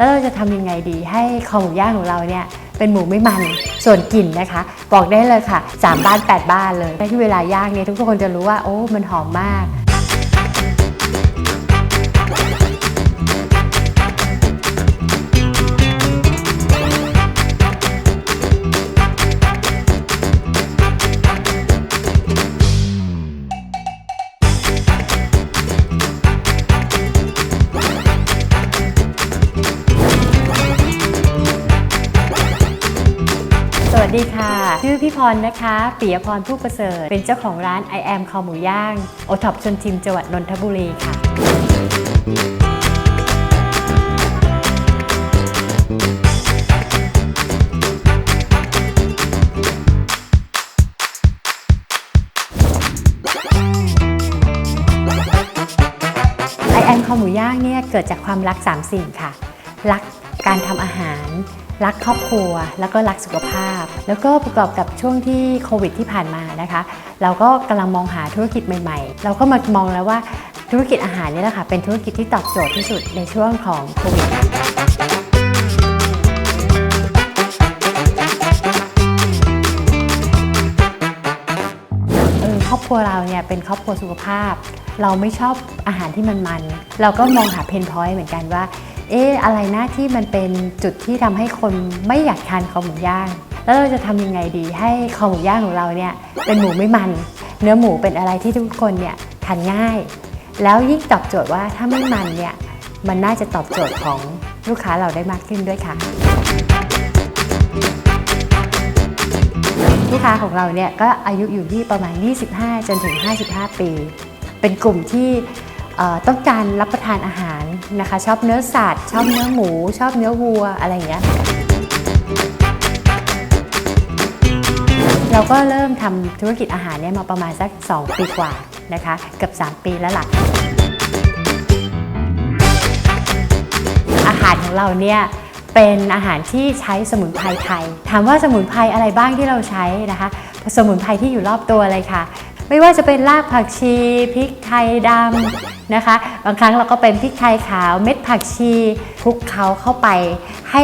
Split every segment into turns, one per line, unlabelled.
แล้วเราจะทำยังไงดีให้คอหมูย่างของเราเนี่ยเป็นหมูไม่มันส่วนกลิ่นนะคะ บอกได้เลยค่ะ 3 บ้าน 8 บ้านเลยที่เวลาย่างเนี่ยทุกคนจะรู้ว่าโอ้มันหอมมาก สวัสดีค่ะ ชื่อพี่พรนะคะปิยพรผู้ประเสริฐ เป็นเจ้าของร้าน I am คอหมูย่าง โอท็อปชนชิมจังหวัดนนทบุรีค่ะไอแอนคอหมูย่างเนี่ยเกิดจากความรัก3สิ่งค่ะ รักการทำอาหาร รักครอบครัว แล้วก็รักสุขภาพ แล้วก็ประกอบกับช่วงที่โควิดที่ผ่านมานะคะ เราก็กำลังมองหาธุรกิจใหม่ๆ เราก็มามองแล้วว่าธุรกิจอาหารนี่แหละค่ะเป็นธุรกิจที่ตอบโจทย์ที่สุดในช่วงของโควิดเออครอบครัวเราเนี่ยเป็นครอบครัวสุขภาพ เราไม่ชอบอาหารที่มันมันๆเราก็มองหาเพนพอยต์เหมือนกันว่า เอ๊ะอะไรนะที่มันเป็นจุดที่ทำให้คนไม่อยากทานคอหมูย่าง แล้วเราจะทำยังไงดีให้คอหมูย่างของเราเนี่ยเป็นหมูไม่มัน เนื้อหมูเป็นอะไรที่ทุกคนเนี่ยทานง่าย แล้วยิ่งตอบโจทย์ว่าถ้าไม่มันเนี่ยมันน่าจะตอบโจทย์ของลูกค้าเราได้มากขึ้นด้วยค่ะ ลูกค้าของเราเนี่ยก็อายุอยู่ที่ประมาณ 25 จนถึง 55 ปี เป็นกลุ่มที่ต้องการรับประทานอาหาร นะคะ ชอบเนื้อสัตว์ ชอบเนื้อหมู ชอบเนื้อวัวอะไรอย่างเงี้ยเราก็เริ่มทำธุรกิจอาหารเนี่ยมาประมาณสัก 2 ปีกว่านะคะเกือบ3 ปีแล้วล่ะ อาหารของเราเนี่ยเป็นอาหารที่ใช้สมุนไพรไทย ถามว่าสมุนไพรอะไรบ้างที่เราใช้นะคะ สมุนไพรที่อยู่รอบตัวเลยค่ะ ไม่ว่าจะเป็นรากผักชีพริกไทยดำนะคะ บางครั้งเราก็เป็นพริกไทยขาวเม็ดผักชีคลุกเคล้าเข้าไป ให้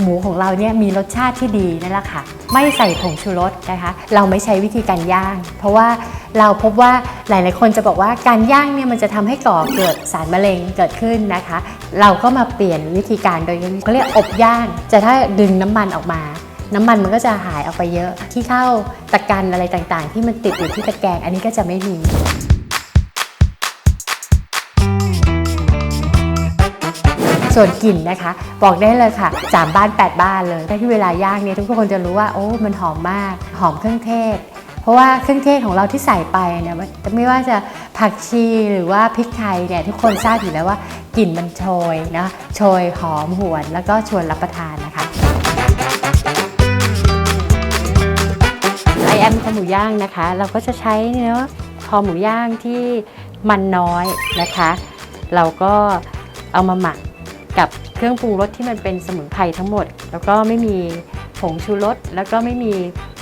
หมูของเราเนี่ยมีรสชาติที่ดีนั่นแหละค่ะ ไม่ใส่ผงชูรสนะคะ เราไม่ใช้วิธีการย่าง เพราะว่าเราพบว่าหลาย ๆ คนจะบอกว่าการย่างเนี่ยมันจะทำให้ก่อเกิดสารมะเร็งเกิดขึ้นนะคะ เราก็มาเปลี่ยนวิธีการโดยเขาเรียกอบย่าง จะถ้าดึงน้ำมันออกมา น้ำมันมันก็จะหายออกไปเยอะที่เข้าตะกันอะไรต่างๆ ที่มันติดอยู่ที่ตะแกรงอันนี้ก็จะไม่มีส่วนกลิ่นนะคะ บอกได้เลยค่ะ3บ้าน 8 บ้านเลยที่เวลาย่างเนี่ยทุกคนจะรู้ว่าโอ้มันหอมมาก หอมเครื่องเทศ เพราะว่าเครื่องเทศของเราที่ใส่ไปเนี่ยไม่ว่าจะผักชีหรือว่าพริกไทยเนี่ยทุกคนทราบอยู่แล้วว่ากลิ่นมันโชยนะโชยหอมหวนแล้วก็ชวนรับประทานนะคะ แอมคอหมูย่างนะคะ เราก็จะใช้เนื้อคอหมูย่างที่มันน้อยนะคะ เราก็เอามาหมักกับเครื่องปรุงรสที่มันเป็นสมุนไพรทั้งหมด แล้วก็ไม่มีผงชูรสแล้วก็ไม่มี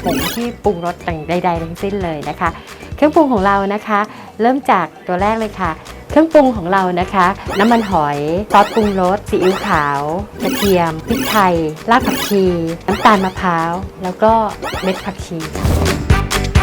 ผงที่ปรุงรสต่างใดๆทั้งสิ้นเลยนะคะ เครื่องปรุงของเรานะคะ เริ่มจากตัวแรกเลยค่ะ เครื่องปรุงของเรานะคะ น้ำมันหอย ซอสปรุงรสซีอิ๊วขาว กระเทียม พริกไทย รากผักชี น้ำตาลมะพร้าว แล้วก็เม็ดผักชีค่ะ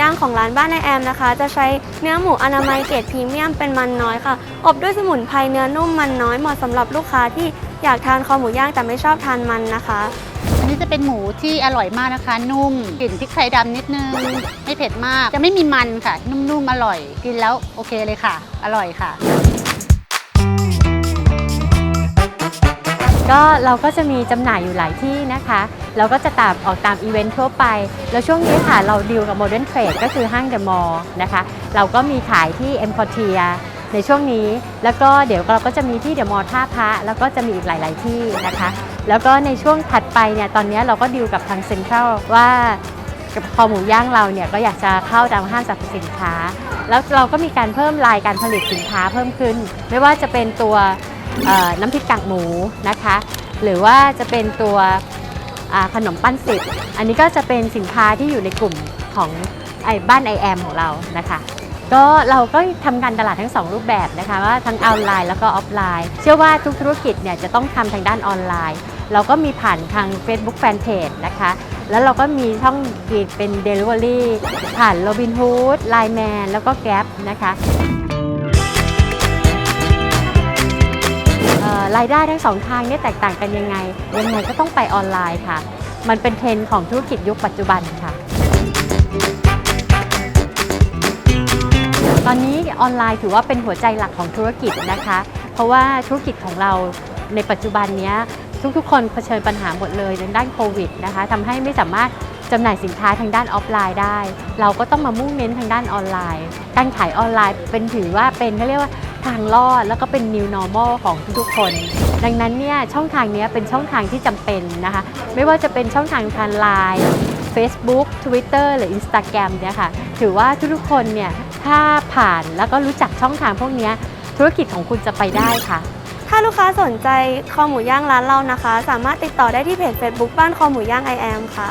ย่างของร้านบ้านนายแอมนะคะ จะใช้เนื้อหมูอนามัยเกรดพรีเมียมเป็นมันน้อยค่ะ อบด้วยสมุนไพรเนื้อนุ่มมันน้อยเหมาะสำหรับลูกค้าที่อยากทานคอหมูย่างแต่ไม่ชอบทานมันนะคะ
อันนี้จะเป็นหมูที่อร่อยมากนะคะ นุ่มกลิ่นพริกไทยดำนิดนึง ไม่เผ็ดมาก จะไม่มีมันค่ะ นุ่มๆอร่อย กินแล้วโอเคเลยค่ะ อร่อยค่ะ
ก็เราก็จะมีจำหน่ายอยู่หลายที่นะคะ เราก็จะตามออกตามอีเวนต์ทั่วไป แล้วช่วงนี้ค่ะเราดีลกับ Modern Trade ก็คือห้างเดอะมอลล์นะคะ เราก็มีขายที่ e m p o r t i a ในช่วงนี้ แล้วก็เดี๋ยวเราก็จะมีที่เดอะมอลล์ท่าพระแล้วก็จะมีอีกหลาย ๆ ที่นะคะ แล้วก็ในช่วงถัดไปเนี่ยตอนนี้เราก็ดีลกับทางเซ็นทรัลว่ากับคอหมูย่างเราเนี่ยก็อยากจะเข้าตามห้างสรรพสินค้า แล้วเราก็มีการเพิ่มลายการผลิตสินค้าเพิ่มขึ้น ไม่ว่าจะเป็นตัว น้ำพริกกากหมูนะคะ หรือว่าจะเป็นตัวขนมปั้นสิบอันนี้ก็จะเป็นสินค้าที่อยู่ในกลุ่มของไอ้บ้านไอแอมของเรานะคะก็เราก็ทำการตลาดทั้ง 2 รูปแบบนะคะว่าทั้งออนไลน์แล้วก็ออฟไลน์ เชื่อว่าทุกธุรกิจเนี่ยจะต้องทำทางด้านออนไลน์ เราก็มีผ่านทาง Facebook Fanpage นะคะ แล้วเราก็มีช่องกีดเป็น Delivery ผ่าน Robinhood Line Man แล้วก็ Gap นะคะ รายได้ทั้งสองทางเนี่ยแตกต่างกันยังไง ยังไงก็ต้องไปออนไลน์ค่ะ มันเป็นเทรนด์ของธุรกิจยุคปัจจุบันค่ะ ตอนนี้ออนไลน์ถือว่าเป็นหัวใจหลักของธุรกิจนะคะ เพราะว่าธุรกิจของเราในปัจจุบันนี้ทุกๆ คนเผชิญปัญหาหมดเลยในด้านโควิดนะคะทำให้ไม่สามารถจำหน่ายสินค้าทางด้านออฟไลน์ได้ เราก็ต้องมามุ่งเน้นทางด้านออนไลน์ การขายออนไลน์เป็นถือว่าเป็นเขาเรียกว่า ทางรอดแล้วก็เป็น new normal ของทุกๆคน ดังนั้นเนี่ยช่องทางนี้เป็นช่องทางที่จำเป็นนะคะ ไม่ว่าจะเป็นช่องทางทางไลน์ Facebook Twitter หรือ Instagram เนี่ยค่ะ ถือว่าทุกๆคนเนี่ยถ้าผ่านแล้วก็รู้จักช่องทางพวกนี้ธุรกิจของคุณจะไปได้ค่ะ
ถ้าลูกค้าสนใจคอหมูย่างร้านเรานะคะ สามารถติดต่อได้ที่เพจ Facebook บ้านคอหมูย่างไอแอมค่ะ